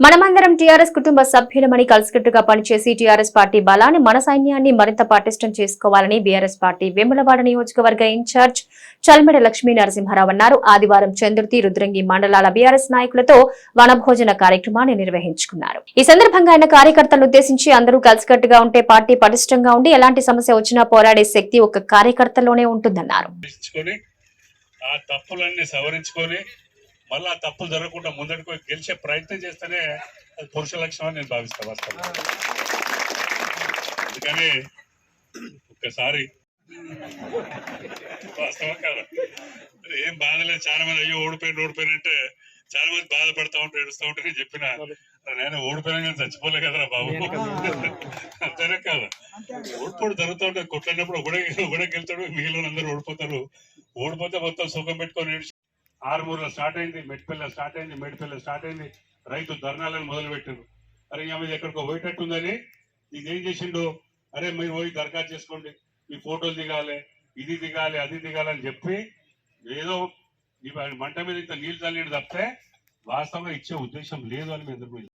మనమందరం టీఆర్ఎస్ కుటుంబ సభ్యులమని కలిసికట్టుగా పనిచేసి టీఆర్ఎస్ పార్టీ బలాన్ని మన సైన్యాన్ని మరింత పటిష్టం చేసుకోవాలని బీఆర్ఎస్ పార్టీ వేములవాడ నియోజకవర్గ ఇన్ఛార్జ్ చల్మెడ లక్ష్మీ నరసింహారావు అన్నారు. ఆదివారం చంద్రుతి రుద్రంగి మండలాల బీఆర్ఎస్ నాయకులతో వనభోజన కార్యక్రమాన్ని నిర్వహించుకున్నారు. ఈ సందర్భంగా ఆయన కార్యకర్తలను ఉద్దేశించి అందరూ కలిసికట్టుగా ఉంటే పార్టీ పటిష్టంగా ఉండి ఎలాంటి సమస్య వచ్చినా పోరాడే శక్తి ఒక కార్యకర్తలోనే ఉంటుందన్నారు. ఆ తప్పులన్నీ సవరించుకొని మళ్ళీ ఆ తప్పులు జరగకుండా ముందడికి పోయి గెలిచే ప్రయత్నం చేస్తేనే అది పురుష లక్షణం అని నేను భావిస్తాను వాస్తవంగా. అందుకని ఒక్కసారి వాస్తవం కాదు. ఏం బాధలేదు చాలా మంది అయ్యో ఓడిపోయిన ఓడిపోయినంటే చాలా మంది బాధపడతా ఉంటారు ఏడుస్తూ ఉంటారు నేను చెప్పిన "అరే నాయన ఓడిపోయినా కానీ చచ్చిపోలే కదరా బాబు. అంతేనే కాదు? ఓడిపోడు జరుగుతూ ఉంటుంది కొట్టినప్పుడు ఒకడే ఒకడే గెలుతాడు మిగిలిన అందరూ ఓడిపోతారు. ఓడిపోతే మొత్తం సుఖం పెట్టుకొని ఆరుమూరులో స్టార్ట్ అయింది మెట్పల్లి స్టార్ట్ అయింది మెడిపల్లె స్టార్ట్ అయింది. రైతు ధర్నాలను మొదలు పెట్టారు అరే ఇంకా మీద ఎక్కడికో పోయేటట్టుందని ఇది ఏం చేసిండు? అరే మీరు పోయి దరఖాస్తు చేసుకోండి. మీ ఫోటోలు దిగాలి ఇది దిగాలి అది దిగాలి అని చెప్పి ఏదో మంట మీద ఇంత నీళ్ళు చల్లిడు తప్పితే వాస్తవంగా ఇచ్చే ఉద్దేశం లేదు అని మీ అందరికీ